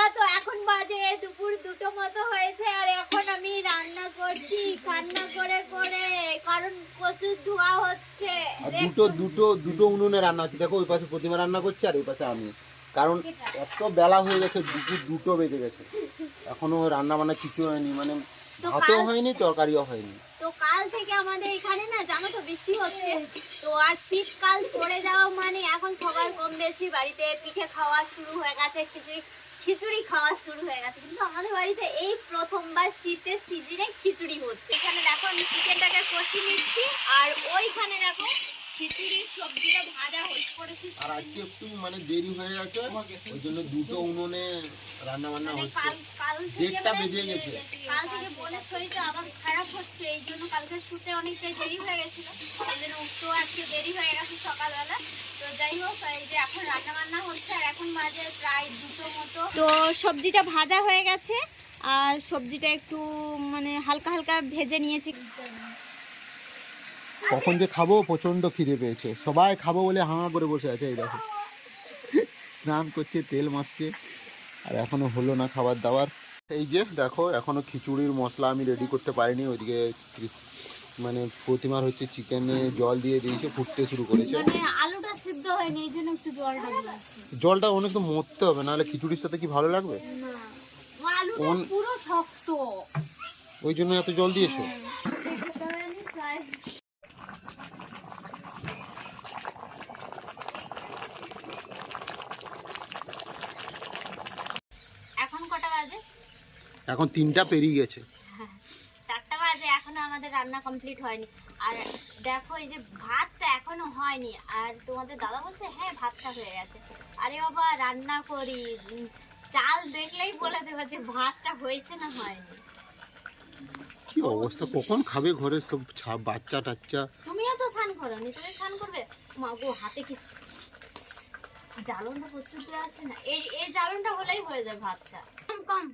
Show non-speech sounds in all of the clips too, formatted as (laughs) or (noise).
বন্ধুরা তো এখন বাজে দুপুর দুটো মতো হয়েছে আর এখন আমি রান্না করছি কান্না করে করে কারণ প্রচুর ধোয়া হচ্ছে। দুটো দুটো দুটো উনুনে রান্না হচ্ছে। দেখো ওই পাশে প্রতিমা রান্না করছে আর ওই পাশে আমি। কারণ এত বেলা হয়ে গেছে দুপুর দুটো বেজে গেছে। এখনও রান্না বান্না কিছু হয়নি মানে ভাতও হয়নি তরকারিও হয়নি। তো কাল থেকে আমাদের এখানে না জানো তো বৃষ্টি হচ্ছে। তো আর শীতকাল পড়ে যাওয়া মানে এখন সবার কম বেশি বাড়িতে পিঠে খাওয়া শুরু হয়ে গেছে খিচুড়ি। খিচুড়ি খাওয়া শুরু হয়ে গেছে। কিন্তু আমাদের বাড়িতে এই প্রথমবার শীতের সিজনে খিচুড়ি হচ্ছে। এখানে দেখো আমি চিকেনটাকে কষি নিচ্ছি আর ওইখানে দেখো খিচুড়ির সবজিটা ভাজা হয়ে করেছি আর আজকে একটু মানে দেরি হয়ে গেছে ওই জন্য দুটো উনুনে রান্না বান্না মানে হচ্ছে। মানে বেজে গেছে। কাল থেকে বোনের শরীরটা আবার খারাপ হচ্ছে এই জন্য কালকে শুতে অনেকটাই দেরি হয়ে গেছিল। এই জন্য উঠতেও আজকে দেরি হয়ে গেছে সকালবেলা। যাই হোক এই যে এখন রান্না বান্না হচ্ছে আর এখন বাজে প্রায় দুটো মতো। তো সবজিটা ভাজা হয়ে গেছে আর সবজিটা একটু মানে হালকা হালকা ভেজে নিয়েছি। কখন যে খাব প্রচণ্ড খিদে পেয়েছে। সবাই খাব বলে হাঁ করে বসে আছে এই দেখো। স্নান করছে তেল মাখছে আর এখনও হলো না খাবার দাবার। এই যে দেখো এখনও খিচুড়ির মশলা আমি রেডি করতে পারিনি ওইদিকে মানে প্রতিমার হচ্ছে চিকেনে জল দিয়ে দিয়েছে ফুটতে শুরু করেছে। মানে আলুটা সিদ্ধ হয়নি এই জন্য একটু জলটা দিয়েছি জলটা অনেক তো মরতে হবে নাহলে খিচুড়ির সাথে কি ভালো লাগবে? না আলুটা পুরো শক্ত। ওই জন্য এত জল দিয়েছ? এখন কটা বাজে? এখন তিনটা পেরিয়ে গেছে। এখনও আমাদের রান্না কমপ্লিট হয়নি। আর দেখো এই যে ভাতটা এখনও হয়নি। আর তোমাদের দাদা বলছে হ্যাঁ ভাতটা হয়ে গেছে। আরে বাবা রান্না করি। চাল দেখলেই বলে দেবে যে ভাতটা হয়েছে না হয়নি। কি অবস্থা? কখন খাবে ঘরে সব বাচ্চা টাচ্চা? তুমিও তো স্নান করো নি তুমি স্নান করবে? মা গো হাতে কিছু জ্বালনটা প্রচুর দেওয়া আছে না? এই এই জ্বালনটা হলেই হয়ে যায় ভাতটা। কম কম।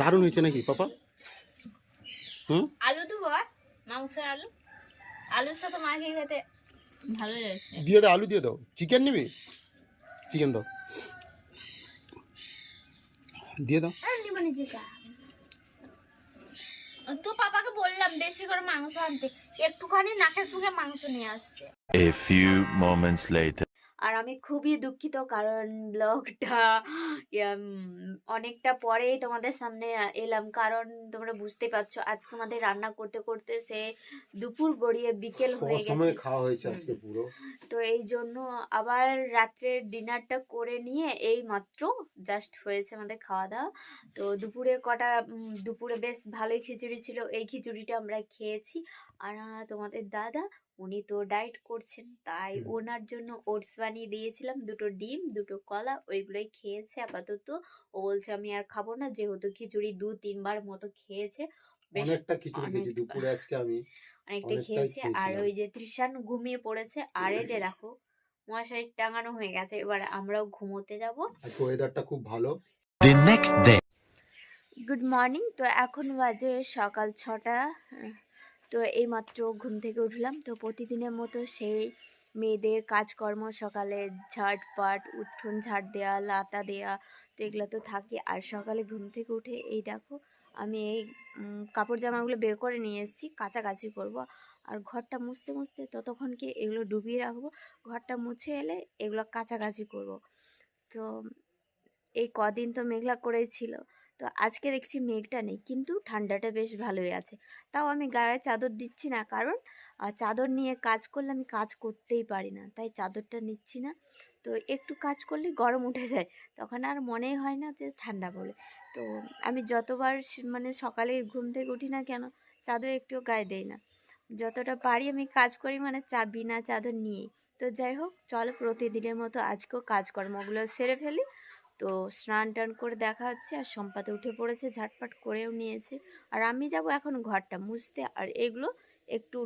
দারুণ হয়েছে নাকি পাপা? আলু দেবো আর? মাংসের আলু। আলুর সাথে মাখিয়ে খেতে ভালো লাগছে দিয়ে দাও আলু দিয়ে দাও। চিকেন নিবি? চিকেন দাও। দিয়ে দাও। তো পাপাকে বললাম বেশি করে মাংস আনতে। একটুখানি নাকের সঙ্গে মাংস নিয়ে আসছে। A few moments later. আর আমি খুবই দুঃখিত কারণ ব্লগটা অনেকটা পরেই তোমাদের সামনে এলাম। কারণ তোমরা বুঝতে পারছ আজকে আমাদের রান্না করতে করতে সে দুপুর গড়িয়ে বিকেল হয়ে সময় গেছে। খাওয়া হয়েছে আজকে পুরো। তো এই জন্য আবার রাত্রের ডিনারটা করে নিয়ে এই মাত্র জাস্ট হয়েছে আমাদের খাওয়া দাওয়া তো দুপুরে কটা দুপুরে বেশ ভালোই খিচুড়ি ছিল এই খিচুড়িটা আমরা খেয়েছি। আর তোমাদের দাদা উনি তো ডায়েট করছেন তাই ওনার জন্য ওটস বানিয়ে দিয়েছিলাম দুটো ডিম দুটো কলা ওইগুলোই খেয়েছে আপাতত। ও বলছে আমি আর খাব না যেহেতু খিচুড়ি দু তিনবার মতো খেয়েছে বেশ অনেকটা খিচুড়ি খেয়েছি দুপুরে আজকে আমি অনেকটা খেয়েছে। আর ওই যে তৃষান ঘুমিয়ে পড়েছে। আর এই যে দেখো মশারি টাঙানো হয়ে গেছে। এবার আমরাও ঘুমোতে যাব। আজকে ওয়েদারটা খুব ভালো. গুড মর্নিং তো এখন বাজে সকাল ছটা। তো এইমাত্র ঘুম থেকে উঠলাম। তো প্রতিদিনের মতো সেই মেয়েদের কাজকর্ম, সকালে ঝাটপাট, উঠোন ঝাড় দেওয়া লাতা দেওয়া তো এগুলো তো থাকে। আর সকালে ঘুম থেকে উঠে এই দেখো, আমি এই কাপড় জামাগুলো বের করে নিয়ে এসেছি, কাচাকাচি করব। আর ঘরটা মুছতে মুছতে ততক্ষণকে এগুলো ডুবিয়ে রাখব? ঘরটা মুছে এলে এগুলো কাচাকাচি করব। তো এই কদিন তো মেঘলা করেই ছিল। তো আজকে দেখছি মেঘটা নেই, কিন্তু ঠান্ডাটা বেশ ভালোই আছে। তাও আমি গায়ে চাদর দিচ্ছি না, কারণ চাদর নিয়ে কাজ করলে আমি কাজ করতেই পারি না, তাই চাদরটা নিচ্ছি না। তো একটু কাজ করলে গরম উঠে যায়, তখন আর মনেই হয় না যে ঠান্ডা বলে। তো আমি যতবার মানে সকালে ঘুম থেকে উঠি না কেন, চাদর একটুও গায়ে দেই না। যতটা পারি আমি কাজ করি মানে চা, বিনা চাদর নিয়ে তো যাই হোক, চলো প্রতিদিনের মতো আজকেও কাজকর্মগুলো সেরে ফেলি। তো স্নান টান করে দেখা হচ্ছে আর সম্পাতে উঠে পড়েছে, ঝাটপাট করেও নিয়েছে। আর আমি যাব এখন ঘরটা মুছতে আর এগুলো একটু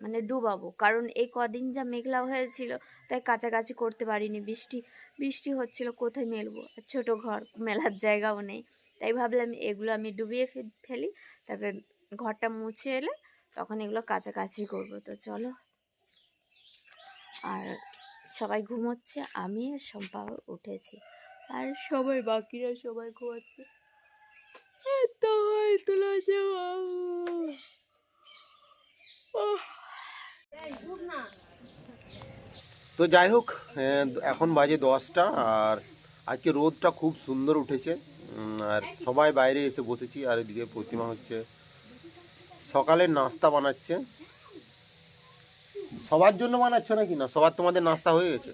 মানে ডুবাবো। কারণ এই কদিন যা মেঘলা হয়েছিল তাই কাছাকাছি করতে পারিনি। বৃষ্টি বৃষ্টি হচ্ছিল, কোথায় মেলবো? আর ছোটো ঘর, মেলার জায়গাও নেই। তাই ভাবলাম এগুলো আমি ডুবিয়ে ফেলি তারপরে ঘরটা মুছে এলে তখন এগুলো কাছাকাছি করব। তো চলো। আর সবাই ঘুমোচ্ছে আমি আর সম্পা উঠেছি। আর সবাই, বাকিরা সবাই ঘুমাচ্ছে। এত হয়েছিল যে তো যাই হোক এখন বাজে দশটা, আর আজকে রোদটা খুব সুন্দর উঠেছে। আর সবাই বাইরে এসে বসেছি, আর এদিকে প্রতিমা হচ্ছে। সকালের নাস্তা বানাচ্ছে। সবার জন্য বানাচ্ছ নাকি? না, সবার তোমাদের নাস্তা হয়ে গেছে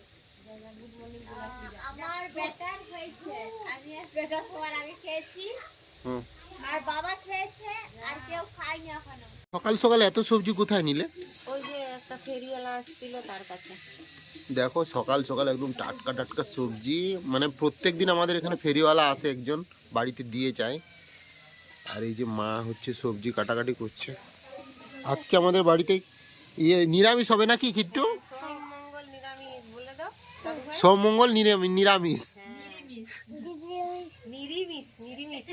আমার বেটার হয়েছে সবার আগে খেয়েছি। হুম। আর বাবা খেয়েছে আর কেউ খায়নি এখনও। সকাল সকাল এত সবজি কোথায় নিলে? ওই যে একটা ফেরিওয়ালা আসছিল তার কাছে। দেখো সকাল সকাল একদম টাটকা টাটকা সবজি। মানে প্রত্যেক দিন আমাদের এখানে ফেরিওয়ালা আসে একজন বাড়িতে দিয়ে যায়। আর এই যে মা হচ্ছে সবজি কাটাকাটি করছে। আজকে আমাদের বাড়িতে ইয়ে নিরামিষ হবে নাকি কিট্টু? সোম মঙ্গল নিরামিষ বলে দাও দাদু ভাই সোম মঙ্গল নিরামিষ নিরামিষ নিরিমিষ নিরিমিষ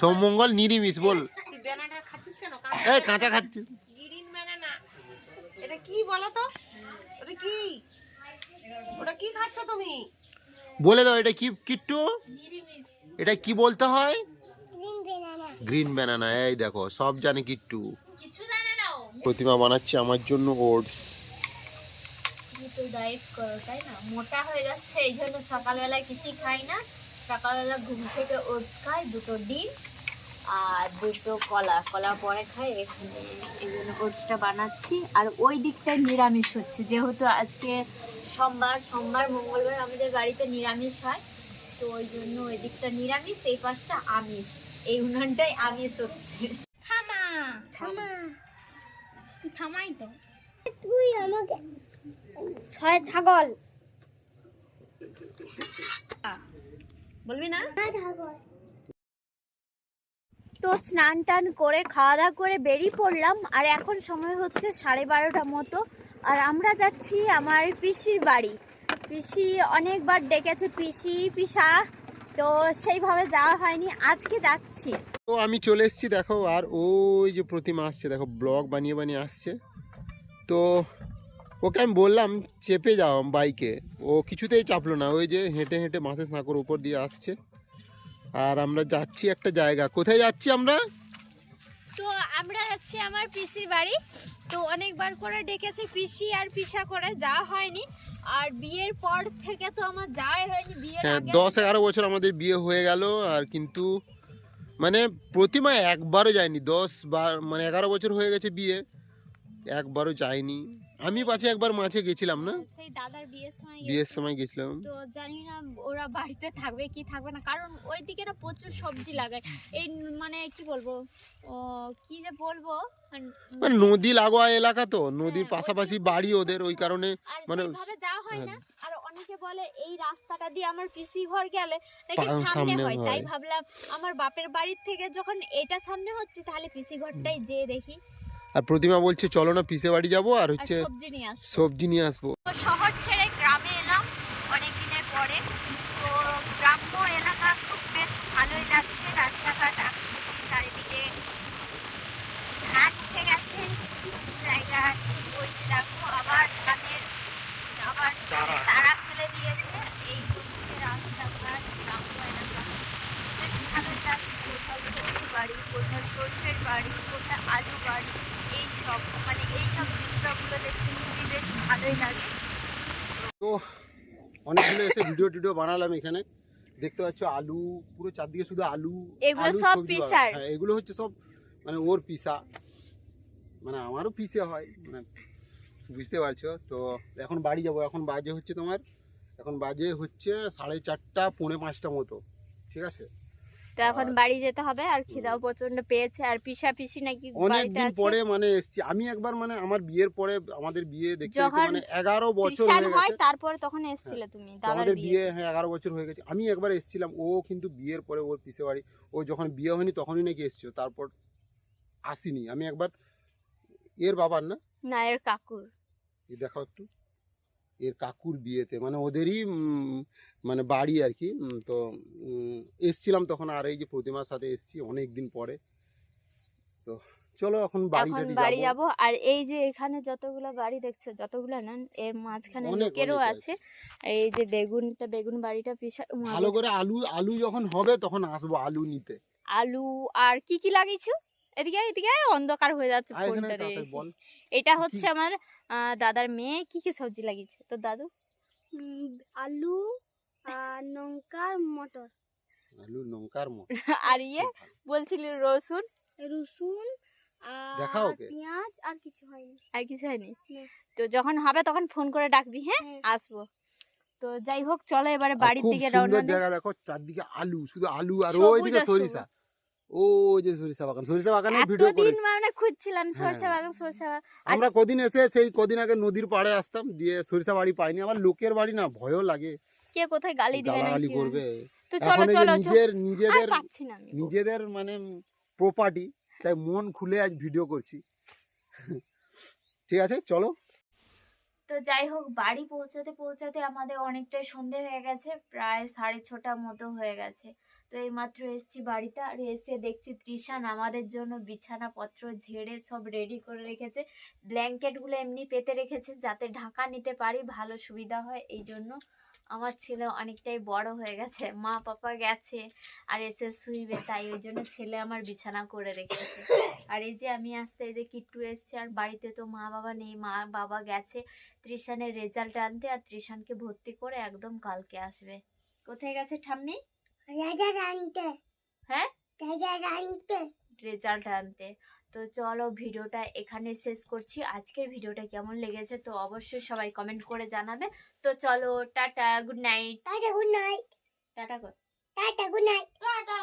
সোম মঙ্গল নিরামিষ বল। খাচ্ছিস এই কাঁচা খাচ্ছি। গ্রিন ব্যানানা এটা কি বলো তো? ওটা কি? ওটা কি খাচ্ছ তুমি? বলে দাও এটা কি কিট্টু? এটা কি বলতে হয়? Green banana. এই দেখো সব জানে কিট্টু। কিছু জানে নাও প্রতিমা বানাচ্ছে আমার জন্য ওটস। ডায়েট করো তাই না? মোটা হয়ে যাচ্ছে এই জন্য সকালবেলা কিছুই খাই না। সকালবেলা ঘুম থেকে ওটস খাই দুটো ডিম। আর দুটো কলা। কলা পরে খাই এখানে এই জন্য ওটসটা বানাচ্ছি। আর ওই দিকটায় নিরামিষ হচ্ছে। যেহেতু আজকে সোমবার সোমবার মঙ্গলবার আমাদের বাড়িতে নিরামিষ হয় তো ওই জন্য ওই দিকটা নিরামিষ এই পাশটা আমিষ। এই উনানটাই আমিষ হচ্ছে। থামা থামা। থামাই তো। তুই আমাকে ছয় ছাগল। বলবি না? তো স্নান টান করে খাওয়া দাওয়া করে বেরিয়ে পড়লাম। আর এখন সময় হচ্ছে সাড়ে বারোটা মতো। আর আমরা যাচ্ছি আমার পিসির বাড়ি। পিসি অনেকবার ডেকেছে, পিসি, পিসা। তো সেইভাবে যাওয়া হয়নি, আজকে যাচ্ছি। তো আমি চলে এসেছি, দেখো, আর ওই যে প্রতিমা আসছে, দেখো, ব্লগ বানিয়ে বানিয়ে আসছে। তো ওকে আমি বললাম, চেপে যাও বাইকে। ও কিছুতেই চাপলো না, ওই যে হেঁটে হেঁটে মাসে সাঁকোর উপর দিয়ে আসছে। আর আমরা যাচ্ছি একটা জায়গা। কোথায় যাচ্ছি আমরা? তো আমরা যাচ্ছি আমার পিসির বাড়ি। তো অনেকবার করে ডেকেছে পিসি আর পিসা করে যাওয়া হয়নি। আর বিয়ের পর থেকে তো আমার যাওয়াই হয়নি বিয়ের হ্যাঁ দশ এগারো বছর আমাদের বিয়ে হয়ে গেল আর কিন্তু মানে প্রতিমা একবারও যায়নি। দশ বার মানে এগারো বছর হয়ে গেছে বিয়ে একবারও যায়নি। আমি পাছে একবার মাঝে গেছিলাম না? সেই দাদার বিয়ের সময় বিয়ের সময় গেছিলাম। তো জানি না ওরা বাড়িতে থাকবে কি থাকবে না কারণ ওই দিকে না প্রচুর সবজি লাগায় এই মানে কি বলব ও কি যে বলব মানে- নদী লাগোয়া এলাকা তো নদীর হ্যাঁ, পাশাপাশি বাড়ি ওদের ওই কারণে মানে যাওয়া হয় না। হ্যাঁ। আর অনেকে বলে এই রাস্তাটা দিয়ে আমার পিসি ঘর গেলে নাকি সামনে হয়। তাই ভাবলাম আমার বাপের বাড়ির থেকে যখন এটা সামনে হচ্ছে তাহলে পিসি ঘরটাই যেয়ে দেখি। আর প্রতিমা বলছে চলো না পিসে বাড়ি যাব আর হচ্ছে সবজি নিয়ে আসব। শহর ছেড়ে গ্রামে এলাম অনেক দিনের পরে তো গ্রাম্য এলাকা খুব বেশ ভালোই লাগছে রাস্তাঘাট এখন চারিদিকে ধান উঠে গেছে কিছু কিছু জায়গায় ওই যে দেখো আবার ধানের আবার তারা ফেলে দিয়েছে এই হচ্ছে রাস্তাঘাট গ্রাম্য এলাকা বেশ ভালোই লাগছে কোথাও সবজি বাড়ি কোথাও সর্ষের বাড়ি কোথাও আলু বাড়ি এই সব মানে এই সব দৃশ্যগুলো দেখতে খুবই বেশ ভালোই লাগে। তো অনেকগুলো এসে ভিডিও টিডিও বানালাম এখানে। দেখতে পাচ্ছ আলু পুরো চারদিকে শুধু আলু এগুলো সব পিসার। হ্যাঁ এগুলো হচ্ছে সব মানে ওর পিসা। মানে আমারও পিসে হয় মানে বুঝতে পারছ? তো এখন বাড়ি যাব এখন বাজে হচ্ছে তোমার এখন বাজে হচ্ছে সাড়ে চারটা পৌনে পাঁচটা মতো। ঠিক আছে? তো এখন বাড়ি যেতে হবে আর খিদাও প্রচণ্ড পেয়েছে আর পিসা পিসি নাকি অনেক বাড়িতে দিন আছে। পরে মানে এসছি। আমি একবার মানে আমার বিয়ের পরে আমাদের বিয়ে দেখতে মানে এগারো বছর হয়ে হয় গেছে। তারপরে তখন এসেছিলে তুমি আমাদের বিয়ে। হ্যাঁ এগারো বছর হয়ে গেছে। আমি একবার এসেছিলাম ও কিন্তু বিয়ের পরে ওর পিসে বাড়ি ও যখন বিয়ে হয়নি তখনই নাকি এসছিল তারপর আসিনি। আমি একবার এর বাবার না? না এর কাকুর। দেখাও একটু। এর কাকুর বিয়েতে মানে ওদেরই মানে বাড়ি আর কি তো এসছিলাম তখন আর এই যে প্রতিমার সাথে এসছি অনেক দিন পরে। তো চলো এখন বাড়ি বাড়ি যাব। আর এই যে এখানে যতগুলো বাড়ি দেখছ যতগুলো না এর মাঝখানে লোকেরও আছে। এই যে বেগুনটা বেগুন বাড়িটা ভালো করে আলু আলু যখন হবে তখন আসব আলু নিতে। আলু আর কি কি লাগিয়েছো? এদিকে এদিকে অন্ধকার হয়ে যাচ্ছে ফোনটা এটা হচ্ছে আমার দাদার মেয়ে কি কি সবজি লাগিয়েছে? তো দাদু? আলু আর লঙ্কা মটর। আলু লঙ্কার মতো (laughs) আর ইয়ে? বলছিলি রসুন? রসুন আর দেখাও ওকে। পেঁয়াজ আর কিছু হয়নি। আর কিছু হয়নি? তো যখন হবে তখন ফোন করে ডাকবি হ্যাঁ? হ্যাঁ। আসব। তো যাই হোক চলো এবারে বাড়ির দিকে রওনা জায়গা দেখো চারদিকে আলু শুধু আলু আর ওইদিকে সরিষা। ও যে সরিষা বাগান সরিষা বাগানে ভিডিও মানে খুঁজছিলাম সরষে হ্যাঁ। বাগান সরষে আমরা কদিন এসে সেই কদিন আগে নদীর পাড়ে আসতাম দিয়ে সরিষা বাড়ি পাইনি। আমার লোকের বাড়ি না ভয়ও লাগে। কে কোথায় গালি দিবে গালাগালি করবে। তো চলো চলো নিজের নিজেদের নিজেদের মানে প্রপার্টি তাই মন খুলে আজ ভিডিও করছি। ঠিক আছে চলো। তো যাই হোক বাড়ি পৌঁছাতে পৌঁছাতে আমাদের অনেকটাই সন্ধে হয়ে গেছে প্রায় সাড়ে ছটা মতো হয়ে গেছে। তো এইমাত্র এসছি বাড়িতে আর এসে দেখছি তৃষান আমাদের জন্য বিছানাপত্র, ঝেড়ে সব রেডি করে রেখেছে। ব্ল্যাঙ্কেটগুলো এমনি পেতে রেখেছে যাতে ঢাকা নিতে পারি, ভালো সুবিধা হয়। এই জন্য আমার ছেলে অনেকটাই বড় হয়ে গেছে। মা, পাপা গেছে আর এসে শুইবে, তাই ওই জন্য ছেলে আমার বিছানা করে রেখেছে। আর এই যে আমি আসতে, এই যে কিট্টু এসছে আর বাড়িতে তো মা বাবা নেই, মা বাবা গেছে। ত্রিশানের রেজাল্ট আনতে আর ত্রিশানকে ভর্তি করে একদম কালকে আসবে। কোথায় গেছে ঠাম্মি? রাজা আনতে। হ্যাঁ? রেজাল্ট আনতে। রেজাল্ট আনতে। তো চলো ভিডিওটা এখানে শেষ করছি। আজকের ভিডিওটা কেমন লেগেছে তো অবশ্যই সবাই কমেন্ট করে জানাবে। তো চলো tata good night tata good night tata কর। Tata good night tata.